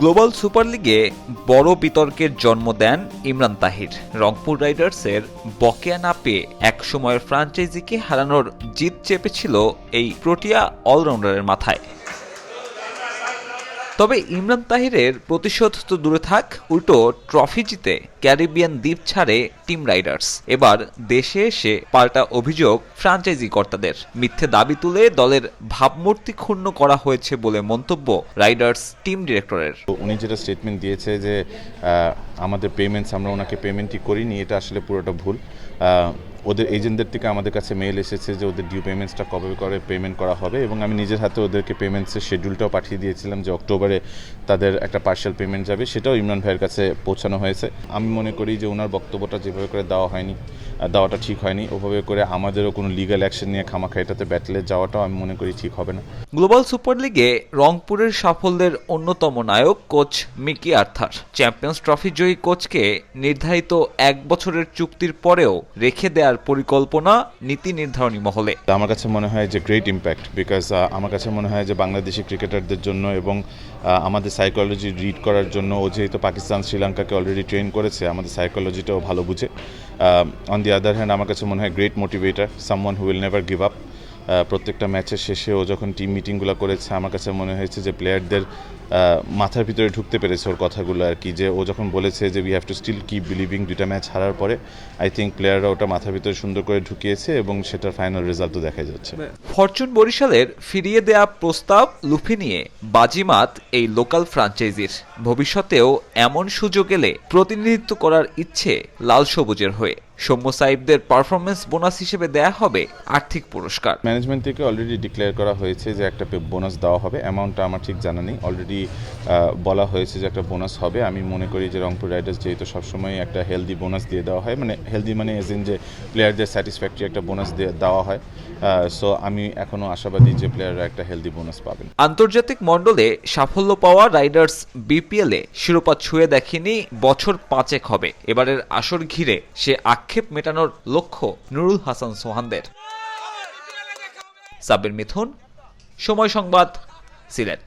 Global super লিগে বড় বিতর্কের জন্ম দেন ইমরান তাহির। রংপুর রাইডার্সের বকেয়া না পেয়ে এক সময়ের ফ্রাঞ্চাইজিকে হারানোর জিত চেপেছিল এই প্রোটিয়া অলরাউন্ডারের মাথায়। তবে ইমরান তাহিরের প্রতিশোধ তো দূরে থাক, উল্টো ট্রফি জিতে ক্যারিবিয়ান দ্বীপ ছাড়ে টিম রাইডার্স। এবার দেশে এসে পাল্টা অভিযোগ ফ্রাঞ্চাইজি কর্তাদের। মিথ্যে দাবি তুলে দলের ভাবমূর্তি ক্ষুণ্ণ করা হয়েছে বলে মন্তব্য রাইডার্স টিম ডিরেক্টরের। উনি যেটা স্টেটমেন্ট দিয়েছে যে আমাদের পেমেন্টস আমরা ওনাকে পেমেন্টই করিনি, এটা আসলে পুরোটা ভুল। ওদের এজেন্টদের থেকে আমাদের কাছে মেল এসেছে যে ওদের ডিউ পেমেন্টসটা কবে করে পেমেন্ট করা হবে এবং আমি নিজের হাতে ওদেরকে পেমেন্টসের শিডিউলটাও পাঠিয়ে দিয়েছিলাম যে অক্টোবরে তাদের একটা পার্সেল পেমেন্ট যাবে, সেটাও ইমরান ভাইয়ের কাছে পৌঁছানো হয়েছে। আমি মনে করি যে ওনার বক্তব্যটা যেভাবে করে দেওয়া হয়নি দেওয়াটা ঠিক হয়নি। ওভাবে করে আমাদেরও কোনো লিগাল অ্যাকশন নিয়ে খামাখা এটাতে ব্যাটলে যাওয়াটাও আমি মনে করি ঠিক হবে না। গ্লোবাল সুপার লিগে রংপুরের সাফল্যের অন্যতম নায়ক coach Mickey Arthur. Champions trophy জয়ী কোচকে নির্ধারিত এক বছরের চুক্তির পরেও রেখে দেওয়ার পরিকল্পনা নীতি নির্ধারণী মহলে। আমার কাছে মনে হয় যে গ্রেট ইম্প্যাক্ট বিকজ আমার কাছে মনে হয় যে বাংলাদেশি ক্রিকেটারদের জন্য এবং আমাদের সাইকোলজি রিড করার জন্য ও যেহেতু পাকিস্তান শ্রীলঙ্কাকে অলরেডি ট্রেন করেছে আমাদের সাইকোলজিটাও ভালো বুঝে। অন দি আদার হ্যান্ড আমার কাছে মনে হয় great motivator someone who will never give up প্রত্যেকটা ম্যাচের শেষে ও যখন টিম মিটিংগুলো করেছে, আমার কাছে মনে হয়েছে যে প্লেয়ারদের মাথার ভিতরে ঢুকতে পেরেছে ওর কথাগুলো আর কি, যে ও যখন বলেছে যে we have to still keep believing দুইটা ম্যাচ হারার পরে আই থিঙ্ক প্লেয়াররা ওটা মাথার ভিতরে সুন্দর করে ঢুকিয়েছে এবং সেটার ফাইনাল রেজাল্টও দেখা যাচ্ছে। ফরচুন বরিশালের ফিরিয়ে দেয়া প্রস্তাব লুফে নিয়ে বাজিমাত এই লোকাল ফ্রাঞ্চাইজির ভবিষ্যতেও এমন সুযোগ এলে প্রতিনিধিত্ব করার ইচ্ছে লাল সবুজের হয়ে। সৌম্য সাহেবদের পারফরমেন্স বোনাস হিসেবে দেয়া হবে আর্থিক পুরস্কার। ম্যানেজমেন্ট থেকে অলরেডি ডিক্লেয়ার করা হয়েছে যে একটা বোনাস দেওয়া হবে। অ্যামাউন্টটা আমার ঠিক জানা নেই। অলরেডি বলা হয়েছে যে একটা বোনাস হবে। আমি মনে করি যে রংপুর রাইডার্স যেহেতু সবসময় একটা হেলদি বোনাস দিয়ে দেওয়া হয় মানে হেলদি মানে এজ ইন যে প্লেয়ারদের স্যাটিসফ্যাক্টরি একটা বোনাস দিয়ে দেওয়া হয়। সো আমি এখনও আশাবাদী যে প্লেয়াররা একটা হেলদি বোনাস পাবেন। আন্তর্জাতিক মণ্ডলে সাফল্য পাওয়া রাইডার্স বিপিএল এ শিরোপা ছুঁয়ে দেখেনি বছর পাঁচেক হবে। এবারের আসর ঘিরে সে আক্ষেপ মেটানোর লক্ষ্য নুরুল হাসান সোহানদের। সাব্বির মিথুন সময় সংবাদ সিলেট।